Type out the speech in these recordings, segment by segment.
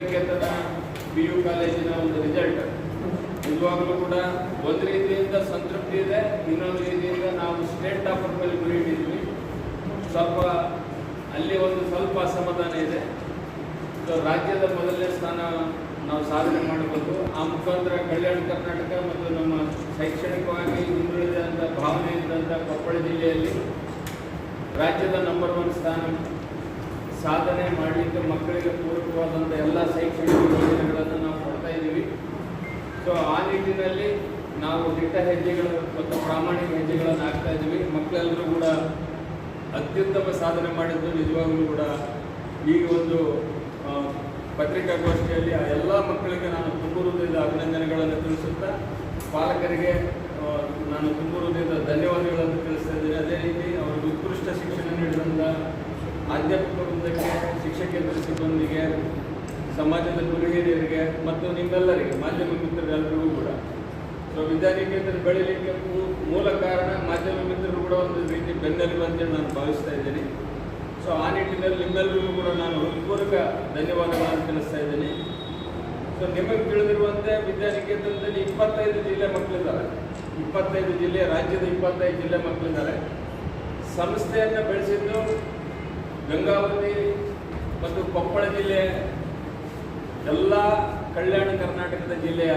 P U ಕಾಲೇಜಿನ ಒಂದು result ನಿಜವಾಗ್ಲೂ ಕೂಡ ಒಂದು ರೀತಿಯಿಂದ ಸಂತೃಪ್ತಿ ಇದೆ, ಇನ್ನೊಂದು ರೀತಿಯಿಂದ ನಾವು ಸ್ಟೇಟ್ ಟಾಪರ್ ಮೇಲೆ ಗುರಿ ಇಟ್ಟಿದ್ವಿ ಸ್ವಲ್ಪ ಅಲ್ಲಿ ಒಂದು ಸ್ವಲ್ಪ ಅಸಮಾಧಾನ ಇದೆ. ಸೊ ರಾಜ್ಯದ ಮೊದಲನೇ ಸ್ಥಾನ ನಾವು ಸಾಧನೆ ಮಾಡಬಹುದು. ಆ ಮುಖಾಂತರ ಕಲ್ಯಾಣ ಕರ್ನಾಟಕ ಮತ್ತು ನಮ್ಮ ಶೈಕ್ಷಣಿಕವಾಗಿ ಹಿಂದುಳಿದಂಥ ಭಾವನೆ ಇದ್ದಂಥ ಕೊಪ್ಪಳ ಜಿಲ್ಲೆಯಲ್ಲಿ ರಾಜ್ಯದ ನಂಬರ್ ಒನ್ ಸ್ಥಾನ ಸಾಧನೆ ಮಾಡಲಿಕ್ಕೆ ಮಕ್ಕಳಿಗೆ ಪೂರಕವಾದಂಥ ಎಲ್ಲ ಶೈಕ್ಷಣಿಕ ಯೋಜನೆಗಳನ್ನು ನಾವು ಕೊಡ್ತಾ ಇದ್ದೀವಿ ಸೊ ಆ ನಿಟ್ಟಿನಲ್ಲಿ ನಾವು ದಿಟ್ಟ ಹೆಜ್ಜೆಗಳು ಮತ್ತು ಪ್ರಾಮಾಣಿಕ ಹೆಜ್ಜೆಗಳನ್ನು ಹಾಕ್ತಾ ಇದ್ದೀವಿ. ಮಕ್ಕಳೆಲ್ಲರೂ ಕೂಡ ಅತ್ಯುತ್ತಮ ಸಾಧನೆ ಮಾಡಿದ್ದು ನಿಜವಾಗಲೂ ಕೂಡ ಈ ಒಂದು ಪತ್ರಿಕಾಗೋಷ್ಠಿಯಲ್ಲಿ ಆ ಎಲ್ಲ ಮಕ್ಕಳಿಗೆ ನಾನು ತುಂಬ ಹೃದಯದ ಅಭಿನಂದನೆಗಳನ್ನು ತಿಳಿಸುತ್ತಾ, ಪಾಲಕರಿಗೆ ನಾನು ತುಂಬ ಹೃದಯದ ಧನ್ಯವಾದಗಳನ್ನು ತಿಳಿಸ್ತಾ ಇದ್ದೀನಿ. ಅದೇ ರೀತಿ ಅವರಿಗೆ ಉತ್ಕೃಷ್ಟ ಶಿಕ್ಷಣ ನೀಡಿದಂಥ ಅಧ್ಯಾಪಕ ವೃಂದಕ್ಕೆ ಶಿಕ್ಷಕೇಂದ್ರ ಸಿಬ್ಬಂದಿಗೆ, ಸಮಾಜದ ಗುರುಹಿರಿಯರಿಗೆ ಮತ್ತು ನಿಮ್ಮೆಲ್ಲರಿಗೆ, ಮಾಧ್ಯಮ ಮಿತ್ರರೆಲ್ಲರಿಗೂ ಕೂಡ. ವಿದ್ಯಾನಿಕೇತನ ಬೆಳೀಲಿಕ್ಕೆ ಮೂಲ ಕಾರಣ ಮಾಧ್ಯಮ ಮಿತ್ರರು ಕೂಡ ಒಂದು ರೀತಿ ಬೆನ್ನೆಲುಬು ಅಂತೇಳಿ ನಾನು ಭಾವಿಸ್ತಾ ಇದ್ದೀನಿ. ಸೊ ಆ ನಿಟ್ಟಿನಲ್ಲಿ ನಿಮ್ಮೆಲ್ಲರಿಗೂ ಕೂಡ ನಾನು ಹೃತ್ಪೂರ್ವಕ ಧನ್ಯವಾದಗಳನ್ನು ತಿಳಿಸ್ತಾ ಇದ್ದೀನಿ. ಸೊ ನಿಮಗೆ ತಿಳಿದಿರುವಂತೆ ವಿದ್ಯಾನಿಕೇತನದಲ್ಲಿ ಇಪ್ಪತ್ತೈದು ಜಿಲ್ಲೆ ಮಕ್ಕಳಿದ್ದಾರೆ. ಇಪ್ಪತ್ತೈದು ಜಿಲ್ಲೆ, ರಾಜ್ಯದ ಇಪ್ಪತ್ತೈದು ಜಿಲ್ಲೆ ಮಕ್ಕಳಿದ್ದಾರೆ. ಸಂಸ್ಥೆಯನ್ನು ಬೆಳೆಸಿದ್ದು ಗಂಗಾವತಿ ಮತ್ತು ಕೊಪ್ಪಳ ಜಿಲ್ಲೆ, ಎಲ್ಲ ಕಲ್ಯಾಣ ಕರ್ನಾಟಕದ ಜಿಲ್ಲೆಯ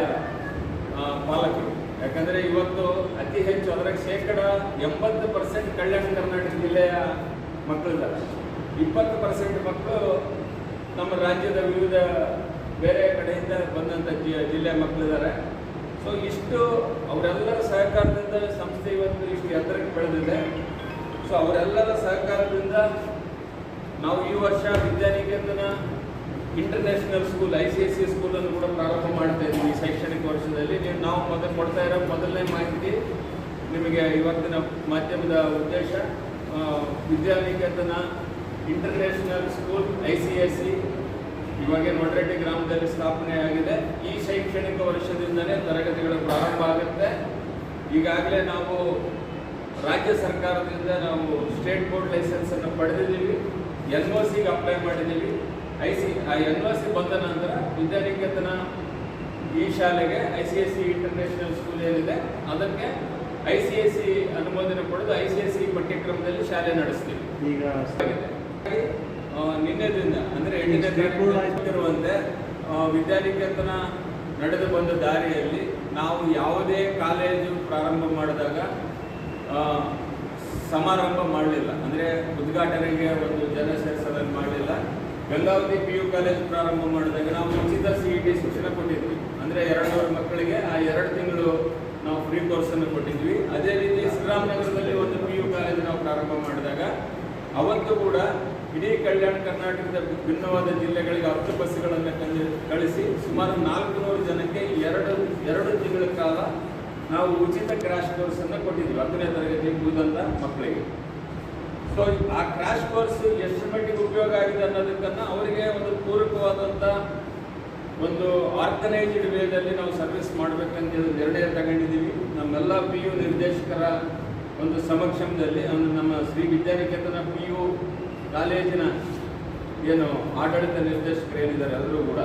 ಪಾಲಕರು. ಯಾಕಂದರೆ ಇವತ್ತು ಅತಿ ಹೆಚ್ಚು ಅದರ ಶೇಕಡ ಎಂಬತ್ತು ಪರ್ಸೆಂಟ್ ಕಲ್ಯಾಣ ಕರ್ನಾಟಕ ಜಿಲ್ಲೆಯ ಮಕ್ಕಳಿದ್ದಾರೆ. ಇಪ್ಪತ್ತು ಪರ್ಸೆಂಟ್ ಮಕ್ಕಳು ನಮ್ಮ ರಾಜ್ಯದ ವಿವಿಧ ಬೇರೆ ಕಡೆಯಿಂದ ಬಂದಂಥ ಜಿ, ಜಿಲ್ಲೆಯ ಮಕ್ಕಳಿದ್ದಾರೆ. ಸೊ ಇಷ್ಟು ಅವರೆಲ್ಲರ ಸಹಕಾರದಿಂದ ಸಂಸ್ಥೆ ಇವತ್ತು ಇಷ್ಟು ಎತ್ತರಕ್ಕೆ ಬೆಳೆದಿದೆ. ಸೊ ಅವರೆಲ್ಲರ ಸಹಕಾರದಿಂದ ನಾವು ಈ ವರ್ಷ Vidyaniketan international school I C S C ಸ್ಕೂಲನ್ನು ಕೂಡ ಪ್ರಾರಂಭ ಮಾಡ್ತಾ ಈ ಶೈಕ್ಷಣಿಕ ವರ್ಷದಲ್ಲಿ. ನೀವು ನಾವು ಮೊದಲು ಕೊಡ್ತಾ ಇರೋ ಮೊದಲನೇ ಮಾಹಿತಿ ನಿಮಗೆ ಇವತ್ತಿನ ಮಾಧ್ಯಮದ ಉದ್ದೇಶ. Vidyaniketan international school I C S C ಇವಾಗ ನೋಡ್ರೆಡ್ಡಿ ಗ್ರಾಮದಲ್ಲಿ ಸ್ಥಾಪನೆ ಆಗಿದೆ. ಈ ಶೈಕ್ಷಣಿಕ ವರ್ಷದಿಂದಲೇ ತರಗತಿಗಳು ಪ್ರಾರಂಭ ಆಗುತ್ತೆ. ಈಗಾಗಲೇ ನಾವು ರಾಜ್ಯ ಸರ್ಕಾರದಿಂದ ನಾವು ಸ್ಟೇಟ್ ಬೋರ್ಡ್ ಲೈಸೆನ್ಸನ್ನು ಪಡೆದಿದ್ದೀವಿ. ಎನ್ ಒ ಸಿಗೆ ಅಪ್ಲೈ ಮಾಡಿದ್ದೀವಿ. ಐ ಸಿ ಆ ಎನ್ ಓ ಸಿ ಬಂದ ನಂತರ ವಿದ್ಯಾನಿಕೇತನ ಈ ಶಾಲೆಗೆ I C S C international school ಏನಿದೆ ಅದಕ್ಕೆ ಐ ಸಿ ಎಸ್ ಸಿ ಅನುಮೋದನೆ ಪಡೆದು ಐ ಸಿ ಎಸ್ ಸಿ ಪಠ್ಯಕ್ರಮದಲ್ಲಿ ಶಾಲೆ ನಡೆಸ್ತೀವಿ. ಈಗ. ಆ, ನಿನ್ನೆದಿಂದ ಅಂದ್ರೆ ಎಂಟನೇ ತಿರುವಂತೆ ವಿದ್ಯಾನಿಕೇತನ ನಡೆದು ಬಂದ ದಾರಿಯಲ್ಲಿ ನಾವು ಯಾವುದೇ ಕಾಲೇಜು ಪ್ರಾರಂಭ ಮಾಡಿದಾಗ ಸಮಾರಂಭ ಮಾಡಲಿಲ್ಲ. ಅಂದರೆ ಉದ್ಘಾಟನೆಗೆ ಒಂದು ಜನ ಸೇರಿಸಲನ್ನು ಮಾಡಲಿಲ್ಲ. ಗಂಗಾವತಿ ಪಿ ಯು ಕಾಲೇಜ್ ಪ್ರಾರಂಭ ಮಾಡಿದಾಗ ನಾವು ಉಚಿತ ಸಿ ಇ ಟಿ ಶಿಕ್ಷಣ ಕೊಟ್ಟಿದ್ವಿ. ಅಂದರೆ ಎರಡುನೂರು ಮಕ್ಕಳಿಗೆ ಆ ಎರಡು ತಿಂಗಳು ನಾವು ಫ್ರೀ ಕೋರ್ಸನ್ನು ಕೊಟ್ಟಿದ್ವಿ. ಅದೇ ರೀತಿ ಶ್ರೀರಾಮನಗರದಲ್ಲಿ ಒಂದು ಪಿ ಯು ಕಾಲೇಜ್ ನಾವು ಪ್ರಾರಂಭ ಮಾಡಿದಾಗ ಅವತ್ತು ಕೂಡ ಇಡೀ ಕಲ್ಯಾಣ ಕರ್ನಾಟಕದ ಭಿನ್ನವಾದ ಜಿಲ್ಲೆಗಳಿಗೆ ಹತ್ತು ಕಂಡು ಕಳಿಸಿ ಸುಮಾರು ನಾಲ್ಕು ನೂರು ಜನಕ್ಕೆ ಎರಡು ಎರಡು ತಿಂಗಳ ಕಾಲ ನಾವು ಉಚಿತ ಕ್ರಾಶ್ ಕೋರ್ಸನ್ನು ಕೊಟ್ಟಿದ್ವಿ ಹತ್ತನೇ ತರಗತಿ ಕೂದಂತ ಮಕ್ಕಳಿಗೆ. ಸೊ ಆ ಕ್ರಾಶ್ ಕೋರ್ಸ್ ಎಷ್ಟು ಮಟ್ಟಿಗೆ ಉಪಯೋಗ ಆಗಿದೆ ಅನ್ನೋದಕ್ಕನ್ನ ಅವರಿಗೆ ಒಂದು ಪೂರಕವಾದಂಥ ಒಂದು ಆರ್ಗನೈಸ್ಡ್ ವೇದಲ್ಲಿ ನಾವು ಸರ್ವಿಸ್ ಮಾಡಬೇಕಂತ ನಿರ್ಣಯ ತಗೊಂಡಿದ್ದೀವಿ. ನಮ್ಮೆಲ್ಲ ಪಿ ಯು ನಿರ್ದೇಶಕರ ಒಂದು ಸಮಕ್ಷಮದಲ್ಲಿ, ಅಂದ್ರೆ ನಮ್ಮ ಶ್ರೀ ವಿದ್ಯಾನಿಕೇತನ ಪಿ ಯು ಕಾಲೇಜಿನ ಏನು ಆಡಳಿತ ನಿರ್ದೇಶಕರು ಏನಿದ್ದಾರೆ, ಎಲ್ಲರೂ ಕೂಡ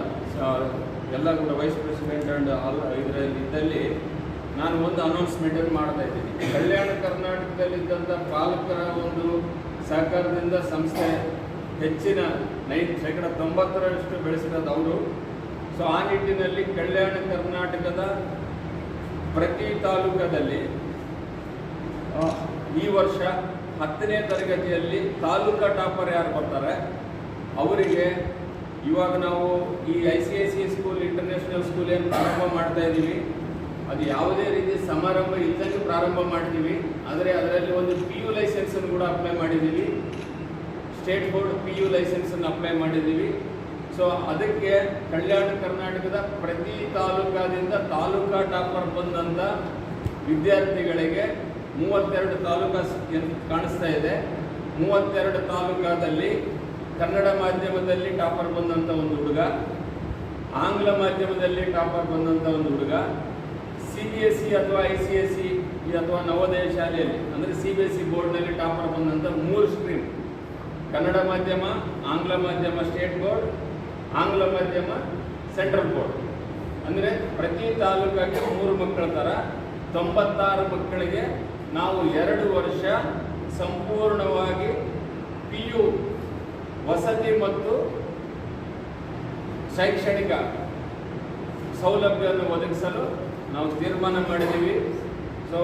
ಎಲ್ಲ ಕೂಡ ವೈಸ್ ಪ್ರೆಸಿಡೆಂಟ್ ಆ್ಯಂಡ್ ಆಲ್ ಇದರಲ್ಲಿ ಇದ್ದಲ್ಲಿ ನಾನು ಒಂದು ಅನೌನ್ಸ್ಮೆಂಟನ್ನು ಮಾಡ್ತಾ ಇದ್ದೀನಿ. ಕಲ್ಯಾಣ ಕರ್ನಾಟಕದಲ್ಲಿದ್ದಂಥ ಪಾಲಕರ ಒಂದು ಸಹಕಾರದಿಂದ ಸಂಸ್ಥೆ ಹೆಚ್ಚಿನ ನೈ ಶೇಕಡ ತೊಂಬತ್ತರಷ್ಟು ಬೆಳೆಸಿರೋದು ಅವರು. ಸೊ ಆ ನಿಟ್ಟಿನಲ್ಲಿ ಕಲ್ಯಾಣ ಕರ್ನಾಟಕದ ಪ್ರತಿ ತಾಲೂಕದಲ್ಲಿ ಈ ವರ್ಷ ಹತ್ತನೇ ತರಗತಿಯಲ್ಲಿ ತಾಲೂಕಾ ಟಾಪರ್ ಯಾರು ಬರ್ತಾರೆ? ಅವರಿಗೆ ಇವಾಗ ನಾವು ಈ I C I C school, international school ಏನು ಪ್ರಾರಂಭ ಮಾಡ್ತಾ ಇದ್ದೀವಿ ಅದು ಯಾವುದೇ ರೀತಿ ಸಮಾರಂಭ ಇಲ್ಲದಂಗೆ ಪ್ರಾರಂಭ ಮಾಡ್ತೀವಿ. ಆದರೆ ಅದರಲ್ಲಿ ಒಂದು ಪಿ ಯು ಲೈಸೆನ್ಸನ್ನು ಕೂಡ ಅಪ್ಲೈ ಮಾಡಿದ್ದೀವಿ. ಸ್ಟೇಟ್ ಬೋರ್ಡ್ ಪಿ ಯು ಲೈಸೆನ್ಸನ್ನು ಅಪ್ಲೈ ಮಾಡಿದ್ದೀವಿ. ಸೊ ಅದಕ್ಕೆ ಕಲ್ಯಾಣ ಕರ್ನಾಟಕದ ಪ್ರತಿ ತಾಲೂಕಾದಿಂದ ತಾಲೂಕಾ ಟಾಪರ್ ಬಂದಂಥ ವಿದ್ಯಾರ್ಥಿಗಳಿಗೆ ಮೂವತ್ತೆರಡು ತಾಲೂಕಾ ಕಾಣಿಸ್ತಾ ಇದೆ. ಮೂವತ್ತೆರಡು ತಾಲೂಕಾದಲ್ಲಿ ಕನ್ನಡ ಮಾಧ್ಯಮದಲ್ಲಿ ಟಾಪರ್ ಬಂದಂಥ ಒಂದು ಹುಡುಗ, ಆಂಗ್ಲ ಮಾಧ್ಯಮದಲ್ಲಿ ಟಾಪರ್ ಬಂದಂಥ ಒಂದು ಹುಡುಗ ಸಿ ಬಿ ಎಸ್ ಸಿ ಅಥವಾ ಐ ಸಿ ಎಸ್ ಸಿ ಅಥವಾ ನವೋದಯ ಶಾಲೆಯಲ್ಲಿ, ಅಂದರೆ ಸಿ ಬಿ ಎಸ್ ಸಿ ಬೋರ್ಡ್ನಲ್ಲಿ ಟಾಪರ್ ಬಂದಂಥ ಮೂರು ಸ್ಟ್ರೀಮ್ ಕನ್ನಡ ಮಾಧ್ಯಮ, ಆಂಗ್ಲ ಮಾಧ್ಯಮ ಸ್ಟೇಟ್ ಬೋರ್ಡ್ ಆಂಗ್ಲ ಮಾಧ್ಯಮ ಸೆಂಟ್ರಲ್ ಬೋರ್ಡ್ ಅಂದರೆ ಪ್ರತಿ ತಾಲೂಕಾಗೆ ಮೂರು ಮಕ್ಕಳ ಥರ ತೊಂಬತ್ತಾರು ಮಕ್ಕಳಿಗೆ ನಾವು ಎರಡು ವರ್ಷ ಸಂಪೂರ್ಣವಾಗಿ ಪಿ ಯು ವಸತಿ ಮತ್ತು ಶೈಕ್ಷಣಿಕ ಸೌಲಭ್ಯವನ್ನು ಒದಗಿಸಲು ನಾವು ತೀರ್ಮಾನ ಮಾಡಿದ್ದೀವಿ. ಸೊ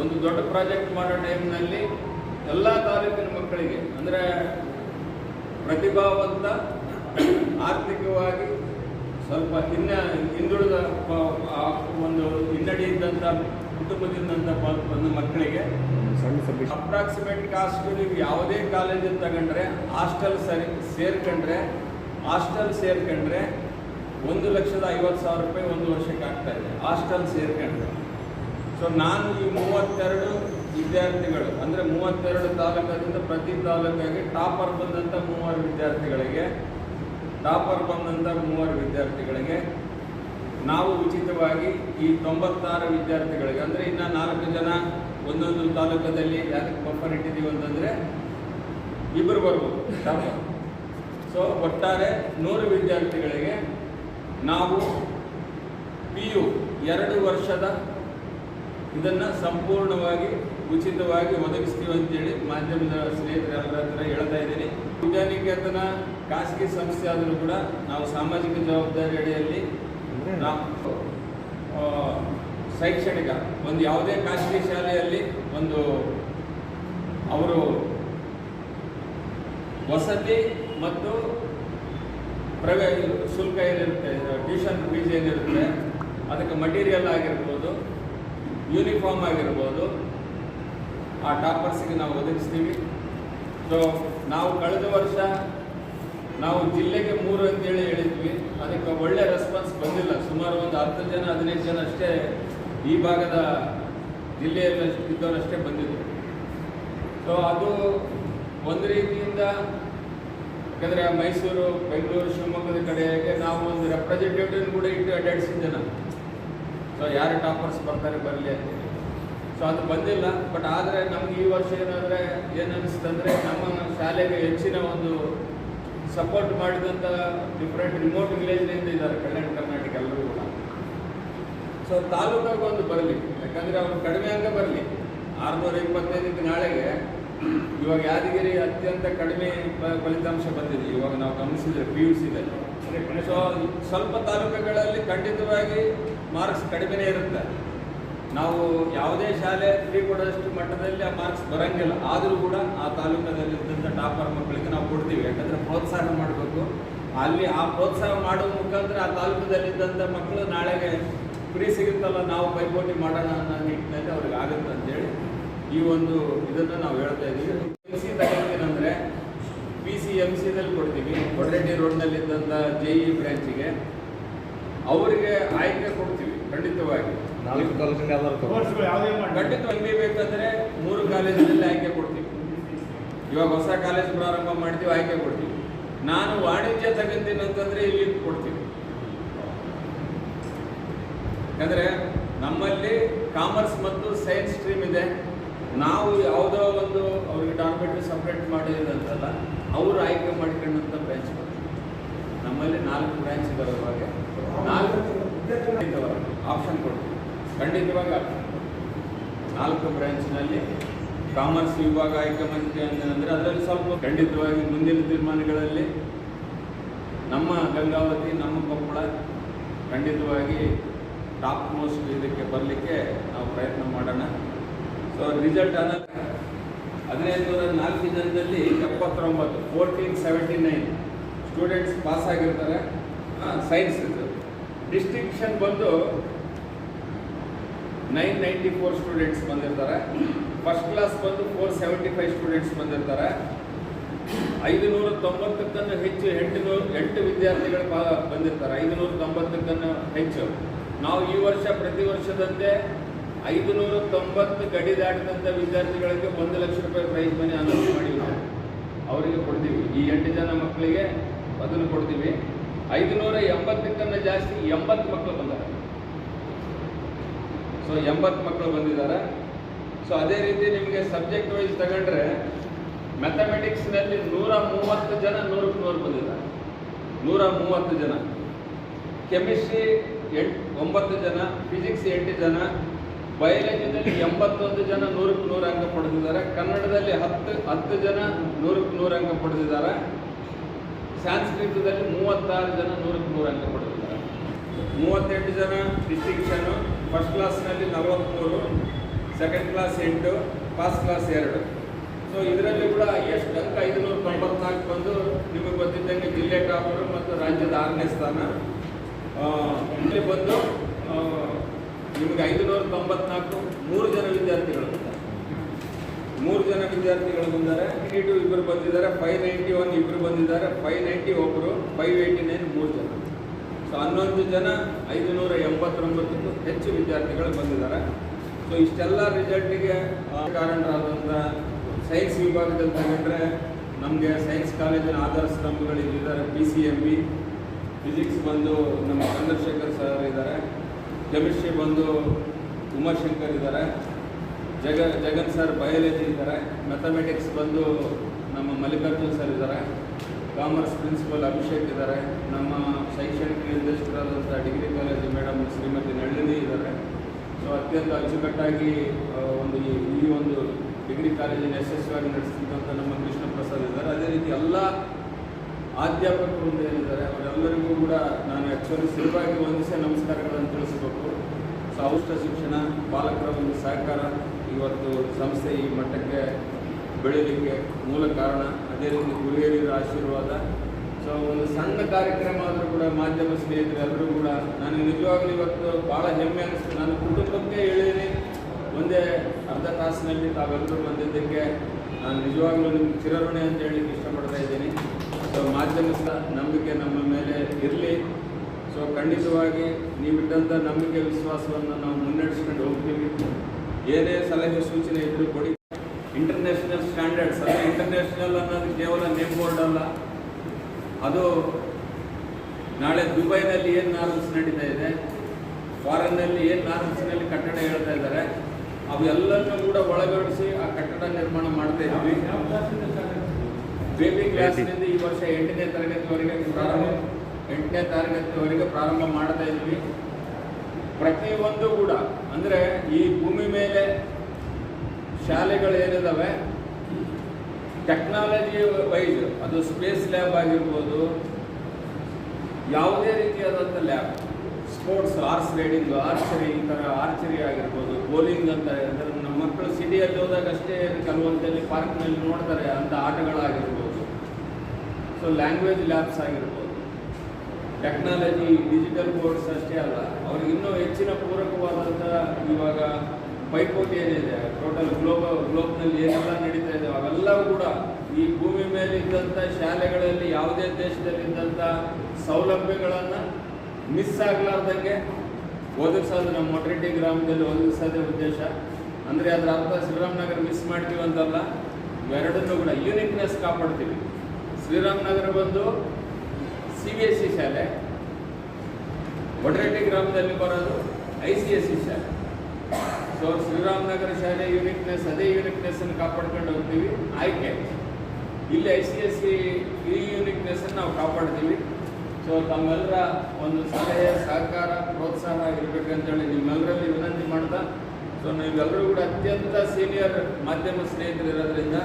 ಒಂದು ದೊಡ್ಡ ಪ್ರಾಜೆಕ್ಟ್ ಮಾಡೋ ಟೈಮ್ನಲ್ಲಿ ಎಲ್ಲ ತಾಲೂಕಿನ ಮಕ್ಕಳಿಗೆ ಅಂದರೆ ಪ್ರತಿಭಾವಂತ ಆರ್ಥಿಕವಾಗಿ ಸ್ವಲ್ಪ ಹಿನ್ನ ಹಿಂದುಳಿದ ಒಂದು ಹಿನ್ನಡಿ ಇದ್ದಂಥ ಕುಟುಂಬದಿಂದಂಥ ಪ- ಒಂದು ಮಕ್ಕಳಿಗೆ ಅಪ್ರಾಕ್ಸಿಮೇಟ್ ಕಾಸ್ಟ್ ನೀವು ಯಾವುದೇ ಕಾಲೇಜಲ್ಲಿ ತಗೊಂಡ್ರೆ ಹಾಸ್ಟೆಲ್ ಸರಿ ಸೇರ್ಕೊಂಡ್ರೆ ಹಾಸ್ಟೆಲ್ ಸೇರ್ಕೊಂಡ್ರೆ ಒಂದು ಲಕ್ಷದ ಐವತ್ತು ಸಾವಿರ ರೂಪಾಯಿ ಒಂದು ವರ್ಷಕ್ಕೆ ಆಗ್ತಾ ಇದೆ. ಹಾಸ್ಟೆಲ್ ಸೇರ್ಕೊಂಡು ಸೊ ನಾನು ಈ ಮೂವತ್ತೆರಡು ವಿದ್ಯಾರ್ಥಿಗಳು, ಅಂದರೆ ಮೂವತ್ತೆರಡು ತಾಲೂಕದಿಂದ ಪ್ರತಿ ತಾಲೂಕಾಗಿ ಟಾಪರ್ ಬಂದಂಥ ಮೂವರು ವಿದ್ಯಾರ್ಥಿಗಳಿಗೆ, ಟಾಪರ್ ಬಂದಂಥ ಮೂವರು ವಿದ್ಯಾರ್ಥಿಗಳಿಗೆ ನಾವು ಉಚಿತವಾಗಿ ಈ ತೊಂಬತ್ತಾರು ವಿದ್ಯಾರ್ಥಿಗಳಿಗೆ, ಅಂದರೆ ಇನ್ನು ನಾಲ್ಕು ಜನ ಒಂದೊಂದು ತಾಲೂಕದಲ್ಲಿ ಯಾಕೆ ಬಫರ್ ಇಟ್ಟಿದ್ದೀವಿ ಅಂತಂದರೆ ಇಬ್ಬರು ಬರ್ಬೋದು. ಸೊ ಒಟ್ಟಾರೆ ನೂರು ವಿದ್ಯಾರ್ಥಿಗಳಿಗೆ ನಾವು ಪಿ ಯು ಎರಡು ವರ್ಷದ ಇದನ್ನು ಸಂಪೂರ್ಣವಾಗಿ ಉಚಿತವಾಗಿ ಒದಗಿಸ್ತೀವಿ ಅಂತೇಳಿ ಮಾಧ್ಯಮದ ಸ್ನೇಹಿತರೆಲ್ಲರ ಹತ್ರ ಹೇಳ್ತಾ ಇದ್ದೀನಿ. ವಿದ್ಯಾನಿಕೇತನ ಖಾಸಗಿ ಸಂಸ್ಥೆ ಆದರೂ ಕೂಡ ನಾವು ಸಾಮಾಜಿಕ ಜವಾಬ್ದಾರಿ ಅಡಿಯಲ್ಲಿ ಶೈಕ್ಷಣಿಕ ಒಂದು ಯಾವುದೇ ಖಾಸಗಿ ಶಾಲೆಯಲ್ಲಿ ಒಂದು ಅವರು ವಸತಿ ಮತ್ತು ಪ್ರವೇ ಶುಲ್ಕ ಏನಿರುತ್ತೆ ಟ್ಯೂಷನ್ ಫೀಸ್ ಏನಿರುತ್ತೆ, ಅದಕ್ಕೆ ಮಟೀರಿಯಲ್ ಆಗಿರ್ಬೋದು ಯೂನಿಫಾರ್ಮ್ ಆಗಿರ್ಬೋದು, ಆ ಟಾಪರ್ಸಿಗೆ ನಾವು ಒದಗಿಸ್ತೀವಿ. ಸೊ ನಾವು ಕಳೆದ ವರ್ಷ ನಾವು ಜಿಲ್ಲೆಗೆ ಮೂರು ಅಂತೇಳಿ ಹೇಳಿದ್ವಿ, ಅದಕ್ಕೆ ಒಳ್ಳೆ ರೆಸ್ಪಾನ್ಸ್ ಬಂದಿಲ್ಲ. ಸುಮಾರು ಒಂದು ಹತ್ತು ಜನ, ಹದಿನೈದು ಜನ ಅಷ್ಟೇ ಈ ಭಾಗದ ಜಿಲ್ಲೆಯಲ್ಲಿ ಇದ್ದವರಷ್ಟೇ ಬಂದಿದ್ದರು ಸೊ ಅದು ಒಂದು ರೀತಿಯಿಂದ ಯಾಕಂದರೆ ಮೈಸೂರು, ಬೆಂಗಳೂರು, ಶಿವಮೊಗ್ಗದ ಕಡೆಗೆ ನಾವು ಒಂದು ರೆಪ್ರೆಸೆಂಟೇಟಿವ್ ಕೂಡ ಇಟ್ಟು ಅಡ್ಡಾಡಿಸಿದ್ದೆ ನಾನು ಸೊ ಯಾರು ಟಾಪರ್ಸ್ ಬರ್ತಾರೆ, ಬರಲಿ ಅಂತ ಸೊ ಅದು ಬಂದಿಲ್ಲ. ಬಟ್ ಆದರೆ ನಮ್ಗೆ ಈ ವರ್ಷ ಏನಾದರೆ ಏನು ಅನಿಸ್ತಂದರೆ ನಮ್ಮ ಶಾಲೆಗೆ ಹೆಚ್ಚಿನ ಒಂದು ಸಪೋರ್ಟ್ ಮಾಡಿದಂಥ ಡಿಫ್ರೆಂಟ್ ರಿಮೋಟ್ ವಿಲೇಜ್ನಿಂದ ಇದ್ದಾರೆ, ಕಲ್ಯಾಣ ಕರ್ನಾಟಕ ಎಲ್ಲರೂ ಕೂಡ. ಸೊ ತಾಲೂಕಾಗ ಒಂದು ಬರಲಿ. ಯಾಕಂದರೆ ಅವ್ರು ಕಡಿಮೆ ಅಂಗ ಬರಲಿ. ಆರುನೂರ ಇಪ್ಪತ್ತೈದಕ್ಕೆ ನಾಳೆಗೆ ಇವಾಗ ಯಾದಗಿರಿ ಅತ್ಯಂತ ಕಡಿಮೆ ಫಲಿತಾಂಶ ಬಂದಿದೆ. ಇವಾಗ ನಾವು ಗಮನಿಸಿದ್ರೆ ಪಿ ಯು ಸಿದಲ್ಲಿ ಸೊ ಸ್ವಲ್ಪ ತಾಲೂಕುಗಳಲ್ಲಿ ಖಂಡಿತವಾಗಿ ಮಾರ್ಕ್ಸ್ ಕಡಿಮೆನೇ ಇರುತ್ತೆ. ನಾವು ಯಾವುದೇ ಶಾಲೆ ಫ್ರೀ ಕೊಡೋಷ್ಟು ಮಟ್ಟದಲ್ಲಿ ಆ ಮಾರ್ಕ್ಸ್ ಬರಂಗಿಲ್ಲ. ಆದರೂ ಕೂಡ ಆ ತಾಲೂಕದಲ್ಲಿದ್ದಂಥ ಟಾಪರ್ ಮಕ್ಕಳಿಗೆ ನಾವು ಕೊಡ್ತೀವಿ. ಯಾಕಂದರೆ ಪ್ರೋತ್ಸಾಹ ಮಾಡಬೇಕು. ಅಲ್ಲಿ ಆ ಪ್ರೋತ್ಸಾಹ ಮಾಡೋ ಮುಖಾಂತರ ಆ ತಾಲೂಕದಲ್ಲಿದ್ದಂಥ ಮಕ್ಕಳು ನಾಳೆಗೆ ಫ್ರೀ ಸಿಗುತ್ತಲ್ಲ ನಾವು ಪೈಪೋಟಿ ಮಾಡೋಣ ಅನ್ನೋ ನಿಟ್ಟಿನಲ್ಲಿ ಅವ್ರಿಗೆ ಆಗುತ್ತೆ ಅಂತೇಳಿ ಈ ಒಂದು ಇದನ್ನು ನಾವು ಹೇಳ್ತಾ ಇದ್ದೀವಿ ಪಿ ಸಿ ತಗೊಂತೀನಂದರೆ ಪಿ ಸಿ ಎಂ ಸಿದಲ್ಲಿ ಕೊಡ್ತೀವಿ. ಕೊಡರೆಡ್ಡಿ ರೋಡ್ನಲ್ಲಿದ್ದಂಥ ಜೆ ಇ ಬ್ರ್ಯಾಂಚಿಗೆ ಅವರಿಗೆ ಆಯ್ಕೆ ಕೊಡ್ತೀವಿ ಖಂಡಿತವಾಗಿ. ನಾಲ್ಕು ಖಂಡಿತ ಎಂ ಬೇಕಂದ್ರೆ ಮೂರು ಕಾಲೇಜಿನಲ್ಲಿ ಆಯ್ಕೆ ಕೊಡ್ತೀವಿ. ಇವಾಗ ಹೊಸ ಕಾಲೇಜ್ ಪ್ರಾರಂಭ ಮಾಡ್ತೀವಿ ಆಯ್ಕೆ ಕೊಡ್ತೀವಿ. ನಾನು ವಾಣಿಜ್ಯ ತಗೊಂತೀನಿ ಅಂತಂದ್ರೆ ಇಲ್ಲಿ ಕೊಡ್ತೀವಿ. ಯಾಕಂದ್ರೆ ನಮ್ಮಲ್ಲಿ ಕಾಮರ್ಸ್ ಮತ್ತು ಸೈನ್ಸ್ ಸ್ಟ್ರೀಮ್ ಇದೆ. ನಾವು ಯಾವುದೋ ಒಂದು ಅವ್ರಿಗೆ ಡಾರ್ಮೆಟ್ರಿ ಸಪ್ರೇಟ್ ಮಾಡಿರೋದಲ್ಲ ಅವರು ಆಯ್ಕೆ ಮಾಡ್ಕೊಂಡಂಥ ಬ್ರಾಂಚ್ ನಮ್ಮಲ್ಲಿ ನಾಲ್ಕು ಬ್ರಾಂಚ್ ಇದಾವೆ ಇವಾಗ. ನಾಲ್ಕು ಆಪ್ಷನ್ ಕೊಡ್ತೀವಿ. ಖಂಡಿತವಾಗಿ ಆಪ್ಷನ್ ನಾಲ್ಕು ಬ್ರ್ಯಾಂಚ್ನಲ್ಲಿ ಕಾಮರ್ಸ್ ವಿಭಾಗ ಆಯ್ಕೆ ಮಾಡಿದೆ ಅಂತಂದರೆ ಅದರಲ್ಲಿ ಸ್ವಲ್ಪ ಖಂಡಿತವಾಗಿ ಮುಂದಿನ ತೀರ್ಮಾನಗಳಲ್ಲಿ ನಮ್ಮ ಗಂಗಾವತಿ, ನಮ್ಮ ಕೊಪ್ಪಳ ಖಂಡಿತವಾಗಿ ಟಾಪ್ ಮೋಸ್ಟ್ ಇದಕ್ಕೆ ಬರಲಿಕ್ಕೆ ನಾವು ಪ್ರಯತ್ನ ಮಾಡೋಣ. ರಿಸಲ್ಟ್ ಅನ್ನ ಹದಿನೈದು ನೂರ ನಾಲ್ಕು ಜನದಲ್ಲಿ ಎಪ್ಪತ್ತೊಂಬತ್ತು fourteen seventy nine students pass ಆಗಿರ್ತಾರೆ ಸೈನ್ಸ್ ಡಿಸ್ಟಿಂಕ್ಷನ್ ಬಂದು ನೈನ್ ನೈಂಟಿ ಫೋರ್ ಸ್ಟೂಡೆಂಟ್ಸ್ ಬಂದಿರ್ತಾರೆ. ಫಸ್ಟ್ ಕ್ಲಾಸ್ ಬಂದು ಫೋರ್ ಸೆವೆಂಟಿ ಫೈವ್ ಸ್ಟೂಡೆಂಟ್ಸ್ ಬಂದಿರ್ತಾರೆ. ಐದು ನೂರ ತೊಂಬತ್ತಕ್ಕನ್ನು ಹೆಚ್ಚು ಎಂಟು ನೂರು ಎಂಟು ವಿದ್ಯಾರ್ಥಿಗಳು ಬಂದಿರ್ತಾರೆ. ಐದು ನೂರ ತೊಂಬತ್ತಕ್ಕನ್ನು ಹೆಚ್ಚು. ನಾವು ಈ ವರ್ಷ ಪ್ರತಿ ವರ್ಷದಂತೆ ಐದು ನೂರ ತೊಂಬತ್ತು ಗಡಿ ದಾಟಿದಂಥ ವಿದ್ಯಾರ್ಥಿಗಳಿಗೆ ಒಂದು ಲಕ್ಷ ರೂಪಾಯಿ ಪ್ರೈಸ್ ಮನಿ ಅನೌನ್ಸ್ ಮಾಡಿವಿ ನಾವು ಅವರಿಗೆ ಕೊಡ್ತೀವಿ. ಈ ಎಂಟು ಜನ ಮಕ್ಕಳಿಗೆ ಅದನ್ನು ಕೊಡ್ತೀವಿ. ಐದುನೂರ ನೂರ ಎಂಬತ್ತಕ್ಕನ್ನು ಜಾಸ್ತಿ ಎಂಬತ್ತು ಮಕ್ಕಳು ಬಂದಾರೆ. ಸೊ ಎಂಬತ್ತು ಮಕ್ಕಳು ಬಂದಿದ್ದಾರೆ. ಸೊ ಅದೇ ರೀತಿ ನಿಮಗೆ ಸಬ್ಜೆಕ್ಟ್ ವೈಸ್ ತಗೊಂಡ್ರೆ ಮ್ಯಾಥಮೆಟಿಕ್ಸ್ನಲ್ಲಿ ನೂರ ಮೂವತ್ತು ಜನ ನೂರಕ್ಕೆ ನೂರು ಬಂದಿದ್ದಾರೆ. ನೂರ ಮೂವತ್ತು ಜನ. ಕೆಮಿಸ್ಟ್ರಿ ಎಂಟು, ಒಂಬತ್ತು ಜನ. ಫಿಸಿಕ್ಸ್ ಎಂಟು ಜನ. ಬಯಾಲಜಿನಲ್ಲಿ ಎಂಬತ್ತೊಂದು ಜನ ನೂರಕ್ಕೆ ನೂರು ಅಂಕ ಪಡೆದಿದ್ದಾರೆ. ಕನ್ನಡದಲ್ಲಿ ಹತ್ತು ಹತ್ತು ಜನ ನೂರಕ್ಕೆ ನೂರು ಅಂಕ ಪಡೆದಿದ್ದಾರೆ. ಸಂಸ್ಕೃತದಲ್ಲಿ ಮೂವತ್ತಾರು ಜನ ನೂರಕ್ಕೆ ನೂರು ಅಂಕ ಪಡೆದಿದ್ದಾರೆ. ಮೂವತ್ತೆಂಟು ಜನ ಡಿಸ್ಟಿಂಕ್ಷನು ಫಸ್ಟ್ ಕ್ಲಾಸ್ನಲ್ಲಿ ನಲವತ್ತ್ಮೂರು ಸೆಕೆಂಡ್ ಕ್ಲಾಸ್ ಎಂಟು ಫಸ್ಟ್ ಕ್ಲಾಸ್ ಎರಡು. ಸೊ ಇದರಲ್ಲಿ ಕೂಡ ಎಷ್ಟು ಅಂಕ? ಐದುನೂರ ತೊಂಬತ್ನಾಲ್ಕು ಬಂದು ನಿಮಗೆ ಗೊತ್ತಿದ್ದಂಗೆ ಜಿಲ್ಲೆ ಟಾಪರು ಮತ್ತು ರಾಜ್ಯದ ಆರನೇ ಸ್ಥಾನ. ಇಲ್ಲಿ ಬಂದು ನಿಮಗೆ ಐದುನೂರ ತೊಂಬತ್ನಾಲ್ಕು ಮೂರು ಜನ ವಿದ್ಯಾರ್ಥಿಗಳು ಮೂರು ಜನ ವಿದ್ಯಾರ್ಥಿಗಳು ಬಂದ್ದಾರೆ ಟು ಇಬ್ಬರು ಬಂದಿದ್ದಾರೆ. ಫೈವ್ ನೈಂಟಿ ಒನ್ ಇಬ್ಬರು ಬಂದಿದ್ದಾರೆ. ಫೈವ್ ನೈಂಟಿ ಒಬ್ಬರು ಫೈವ್ ಏಯ್ಟಿ ನೈನ್ ಮೂರು ಜನ. ಸೊ ಹನ್ನೊಂದು ಜನ ಐದು ನೂರ ಎಂಬತ್ತೊಂಬತ್ತಕ್ಕೂ ಹೆಚ್ಚು ವಿದ್ಯಾರ್ಥಿಗಳು ಬಂದಿದ್ದಾರೆ. ಸೊ ಇಷ್ಟೆಲ್ಲ ರಿಸಲ್ಟಿಗೆ ಕಾರಣರಾದಂಥ ಸೈನ್ಸ್ ವಿಭಾಗದಲ್ಲಿ ತಗೊಂಡ್ರೆ ನಮಗೆ ಸೈನ್ಸ್ ಕಾಲೇಜಿನ ಆಧಾರ ಸ್ತಂಭಗಳು ಇದ್ದಿದ್ದಾರೆ P C M B physics ಬಂದು ನಮ್ಮ ಚಂದ್ರಶೇಖರ್ ಸರ್ ಇದ್ದಾರೆ. ಕೆಮಿಸ್ಟ್ರಿ ಬಂದು ಉಮಾಶಂಕರ್ ಇದ್ದಾರೆ. ಜಗ, ಜಗನ್ ಸರ್ ಬಯಾಲಜಿ ಇದ್ದಾರೆ. ಮ್ಯಾಥಮೆಟಿಕ್ಸ್ ಬಂದು ನಮ್ಮ ಮಲ್ಲಿಕಾರ್ಜುನ್ ಸರ್ ಇದ್ದಾರೆ. ಕಾಮರ್ಸ್ ಪ್ರಿನ್ಸಿಪಲ್ ಅಭಿಷೇಕ್ ಇದ್ದಾರೆ. ನಮ್ಮ ಶೈಕ್ಷಣಿಕ ನಿರ್ದೇಶಕರಾದಂಥ degree college madam Shrimati Nalini ಇದ್ದಾರೆ. ಸೊ, ಅತ್ಯಂತ ಅಚ್ಚುಕಟ್ಟಾಗಿ ಒಂದು ಈ ಈ ಒಂದು ಡಿಗ್ರಿ ಕಾಲೇಜಿನ ಯಶಸ್ವಿಯಾಗಿ ನಡೆಸ್ತಿದ್ದಂಥ ನಮ್ಮ ಕೃಷ್ಣ ಪ್ರಸಾದ್ ಇದ್ದಾರೆ. ಅದೇ ರೀತಿ ಎಲ್ಲ ಅಧ್ಯಾಪಕರು ಒಂದು ಏನಿದ್ದಾರೆ, ಅವರೆಲ್ಲರಿಗೂ ಕೂಡ ನಾನು ಆ್ಯಕ್ಚುಲಿ ಸುಲಭವಾಗಿ ವಂದಿಸಿ ನಮಸ್ಕಾರಗಳನ್ನು ತಿಳಿಸಬೇಕು. ಸೊ ಶಿಕ್ಷಣ ಪಾಲಕರ ಒಂದು ಸಹಕಾರ ಇವತ್ತು ಸಂಸ್ಥೆ ಈ ಮಟ್ಟಕ್ಕೆ ಬೆಳೀಲಿಕ್ಕೆ ಮೂಲ ಕಾರಣ. ಅದೇ ರೀತಿ ಗುರುಹಿರಿಯರ ಆಶೀರ್ವಾದ. ಸೊ ಒಂದು ಸಣ್ಣ ಕಾರ್ಯಕ್ರಮ ಆದರೂ ಕೂಡ ಮಾಧ್ಯಮ ಸ್ನೇಹಿತರು, ಎಲ್ಲರೂ ಕೂಡ ನನಗೆ ನಿಜವಾಗ್ಲೂ ಇವತ್ತು ಭಾಳ ಹೆಮ್ಮೆ ಅನಿಸ್ತು. ನನ್ನ ಕುಟುಂಬಕ್ಕೆ ಹೇಳಿದ್ದೀನಿ, ಒಂದೇ ಅರ್ಧ ತಾಸಿನಲ್ಲಿ ತಾವೆಲ್ಲರೂ ಬಂದಿದ್ದಕ್ಕೆ. ನಾನು ನಿಜವಾಗ್ಲೂ ನಿಮ್ಗೆ ಚಿರಋಣೆ ಅಂತ ಹೇಳಲಿಕ್ಕೆ ಇಷ್ಟಪಡ್ತಾ ಇದ್ದೀನಿ. ಸೊ ಮಾಧ್ಯಮ ನಂಬಿಕೆ ನಮ್ಮ ಮೇಲೆ ಇರಲಿ. ಸೊ ಖಂಡಿತವಾಗಿ ನೀವಿಟ್ಟಂಥ ನಂಬಿಕೆ, ವಿಶ್ವಾಸವನ್ನು ನಾವು ಮುನ್ನಡೆಸ್ಕೊಂಡು ಹೋಗ್ತೀವಿ. ಏನೇ ಸಲಹೆ, ಸೂಚನೆ ಇದ್ದರೂ ಕೊಡಿ. ಇಂಟರ್ನ್ಯಾಷನಲ್ ಸ್ಟ್ಯಾಂಡರ್ಡ್ಸ್ ಅಂದರೆ ಇಂಟರ್ನ್ಯಾಷನಲ್ ಅನ್ನೋದು ಕೇವಲ ನೇಮ್ ಬೋರ್ಡ್ ಅಲ್ಲ. ಅದು ನಾಳೆ ದುಬೈನಲ್ಲಿ ಏನು ನಾರ್ಮಲ್ಸ್ ನಡೀತಾ ಇದೆ? ಫಾರಿನ್ನಲ್ಲಿ ಏನು ನಾರ್ಮಲ್ಸ್ನಲ್ಲಿ ಕಟ್ಟಡ ಹೇಳ್ತಾ ಇದ್ದಾರೆ? ಅವೆಲ್ಲನೂ ಕೂಡ ಒಳಗಡಿಸಿ ಆ ಕಟ್ಟಡ ನಿರ್ಮಾಣ ಮಾಡ್ತಾ ಇದ್ವಿ ಬೇಬಿ ಕ್ಲಾಸ್ನಿಂದ ಈ ವರ್ಷ ಎಂಟನೇ ತರಗತಿವರೆಗೆ ಪ್ರಾರಂಭ ಎಂಟನೇ ತರಗತಿವರೆಗೆ ಪ್ರಾರಂಭ ಮಾಡ್ತಾ ಇದ್ವಿ ಪ್ರತಿಯೊಂದು ಕೂಡ ಅಂದರೆ ಈ ಭೂಮಿ ಮೇಲೆ ಶಾಲೆಗಳು ಏನಿದಾವೆ ಟೆಕ್ನಾಲಜಿ ವೈಸ್ ಅದು ಸ್ಪೇಸ್ ಲ್ಯಾಬ್ ಆಗಿರ್ಬೋದು ಯಾವುದೇ ರೀತಿಯಾದಂಥ lab sports horse riding archery ಈ ಥರ ಬೌಲಿಂಗ್ ಅಂತ ಅಂದರೆ ನಮ್ಮ ಮಕ್ಕಳು ಸಿಟಿಯಲ್ಲಿ ಹೋದಾಗ ಅಷ್ಟೇ ಕೆಲವೊಂದಲ್ಲಿ ಪಾರ್ಕ್ನಲ್ಲಿ ನೋಡ್ತಾರೆ ಅಂಥ ಆಟಗಳಾಗಿರ್ಬೋದು. ಸೊ ಲ್ಯಾಂಗ್ವೇಜ್ ಲ್ಯಾಬ್ಸ್ ಆಗಿರ್ಬೋದು. ಟೆಕ್ನಾಲಜಿ ಡಿಜಿಟಲ್ ಬೋರ್ಡ್ಸ್ ಅಷ್ಟೇ ಅಲ್ಲ. ಅವ್ರಿಗೆ ಇನ್ನೂ ಹೆಚ್ಚಿನ ಪೂರಕವಾದಂಥ ಇವಾಗ ಪೈಪೋಟಿ ಏನಿದೆ ಟೋಟಲ್ ಗ್ಲೋಬ ಗ್ಲೋಬ್ನಲ್ಲಿ ಏನೆಲ್ಲ ನಡೀತಾ ಇದೆ, ಅವೆಲ್ಲವೂ ಕೂಡ ಈ ಭೂಮಿ ಮೇಲೆ ಇದ್ದಂಥ ಶಾಲೆಗಳಲ್ಲಿ ಯಾವುದೇ ದೇಶದಲ್ಲಿದ್ದಂಥ ಸೌಲಭ್ಯಗಳನ್ನು ಮಿಸ್ ಆಗಲಾರ್ದಂಗೆ ಒದಗಿಸೋದು ನಮ್ಮ ಮೊಟ್ರೆಡ್ಡಿ ಗ್ರಾಮದಲ್ಲಿ ಓದಿಸೋದೇ ಉದ್ದೇಶ. ಅಂದರೆ ಅದರ ಅರ್ಥ ಶ್ರೀರಾಮನಗರ ಮಿಸ್ ಮಾಡ್ತೀವಿ ಅಂತಲ್ಲ, ಇವೆರಡನ್ನೂ ಕೂಡ ಯೂನಿಕ್ನೆಸ್ ಕಾಪಾಡ್ತೀವಿ. ಶ್ರೀರಾಮನಗರ ಬಂದು ಸಿ ಬಿ ಎಸ್ ಸಿ ಶಾಲೆ ಒಡರೆಡ್ಡಿ ಗ್ರಾಮದಲ್ಲಿ ಬರೋದು ಐ ಸಿ ಎಸ್ ಸಿ ಶಾಲೆ. ಸೊ ಶ್ರೀರಾಮನಗರ ಶಾಲೆ ಯೂನಿಕ್ನೆಸ್ ಅದೇ ಯೂನಿಕ್ನೆಸ್ಸನ್ನು ಕಾಪಾಡ್ಕೊಂಡು ಹೋಗ್ತೀವಿ. ಆಯ್ಕೆ. ಇಲ್ಲಿ ಐ ಸಿ ಎಸ್ ಸಿ ಈ ಯೂನಿಕ್ನೆಸ್ಸನ್ನು ನಾವು ಕಾಪಾಡ್ತೀವಿ. ಸೊ ತಮ್ಮೆಲ್ಲರ ಒಂದು ಸಲಹೆ, ಸಹಕಾರ, ಪ್ರೋತ್ಸಾಹ ಇರಬೇಕಂತೇಳಿ ನಿಮ್ಮೆಲ್ಲರಲ್ಲಿ ವಿನಂತಿ ಮಾಡ್ತಾ ಸೊ ನೀವೆಲ್ಲರೂ ಕೂಡ ಅತ್ಯಂತ ಸೀನಿಯರ್ ಮಾಧ್ಯಮ ಸ್ನೇಹಿತರು ಇರೋದ್ರಿಂದ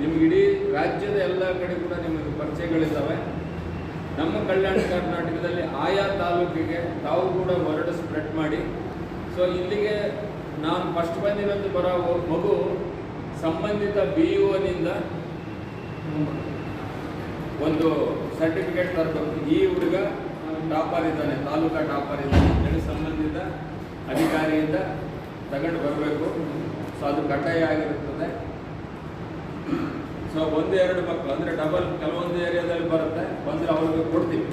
ನಿಮ್ಗೆ ಇಡೀ ರಾಜ್ಯದ ಎಲ್ಲ ಕಡೆ ಕೂಡ ನಿಮಗೆ ಪರಿಚಯಗಳಿದ್ದಾವೆ. ನಮ್ಮ ಕಲ್ಯಾಣ ಕರ್ನಾಟಕದಲ್ಲಿ ಆಯಾ ತಾಲೂಕಿಗೆ ತಾವು ಕೂಡ ಹೊರಡು ಸ್ಪ್ರೆಡ್ ಮಾಡಿ. ಸೊ ಇಲ್ಲಿಗೆ ನಾನು ಫಸ್ಟ್ ಬಂದಿರೋದು ಬರೋ ಮಗು ಸಂಬಂಧಿತ ಬಿ ಇ ನಿಂದ ಒಂದು ಸರ್ಟಿಫಿಕೇಟ್ ತರಬೇಕು. ಈ ಹುಡುಗ ಟಾಪರ್ ಇದ್ದಾನೆ, ತಾಲೂಕಾ ಟಾಪರ್ ಇದ್ದಾನೆ. ಅಂತೇಳಿ ಸಂಬಂಧಿತ ಅಧಿಕಾರಿಯಿಂದ ತಗೊಂಡು ಬರಬೇಕು. ಸೊ ಅದು ಕಡ್ಡಾಯ ಆಗಿರುತ್ತದೆ. ಸೊ ಒಂದು ಎರಡು ಮಕ್ಕಳು, ಅಂದರೆ ಡಬಲ್ ಕೆಲವೊಂದು ಏರಿಯಾದಲ್ಲಿ ಬರುತ್ತೆ. ಬಂದರೆ ಅವ್ರಿಗೆ ಕೊಡ್ತೀವಿ.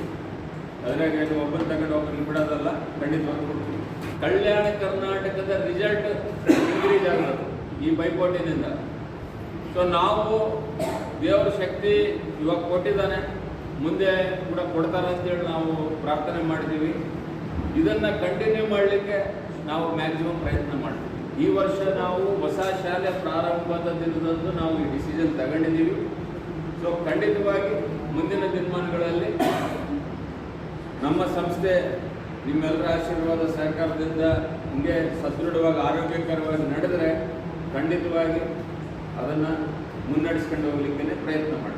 ಅದ್ರಾಗ ಏನು ಒಬ್ಬರು ತಗೊಂಡು ಒಬ್ಬರು ಬಿಡೋದಲ್ಲ ಖಂಡಿತವಾಗಿ ಕೊಡ್ತೀವಿ. ಕಲ್ಯಾಣ ಕರ್ನಾಟಕದ ರಿಸಲ್ಟ್ ಇನ್ಕ್ರೀಸ್ ಆಗಿರೋದು ಈ ಪೈಪೋಟಿನಿಂದ. ಸೊ ನಾವು ದೇವರ ಶಕ್ತಿ ಇವಾಗ ಕೊಟ್ಟಿದ್ದಾನೆ, ಮುಂದೆ ಕೂಡ ಕೊಡ್ತಾರೆ ಅಂತೇಳಿ ನಾವು ಪ್ರಾರ್ಥನೆ ಮಾಡಿದ್ದೀವಿ. ಇದನ್ನು ಕಂಟಿನ್ಯೂ ಮಾಡಲಿಕ್ಕೆ ನಾವು ಮ್ಯಾಕ್ಸಿಮಮ್ ಪ್ರಯತ್ನ ಮಾಡ್ತೀವಿ. ಈ ವರ್ಷ ನಾವು ಹೊಸ ಶಾಲೆ ಪ್ರಾರಂಭದ ದಿನದಂದು ನಾವು ಈ ಡಿಸಿಷನ್ ತಗೊಂಡಿದ್ದೀವಿ. ಸೊ ಖಂಡಿತವಾಗಿ ಮುಂದಿನ ದಿನಮಾನಗಳಲ್ಲಿ ನಮ್ಮ ಸಂಸ್ಥೆ ನಿಮ್ಮೆಲ್ಲರ ಆಶೀರ್ವಾದ ಸಹಕಾರದಿಂದ ಹಿಂಗೆ ಸದೃಢವಾಗಿ ಆರೋಗ್ಯಕರವಾಗಿ ನಡೆದರೆ ಖಂಡಿತವಾಗಿ ಅದನ್ನು ಮುನ್ನಡೆಸ್ಕೊಂಡು ಹೋಗ್ಲಿಕ್ಕೆ ಪ್ರಯತ್ನ ಮಾಡ್ತೀವಿ.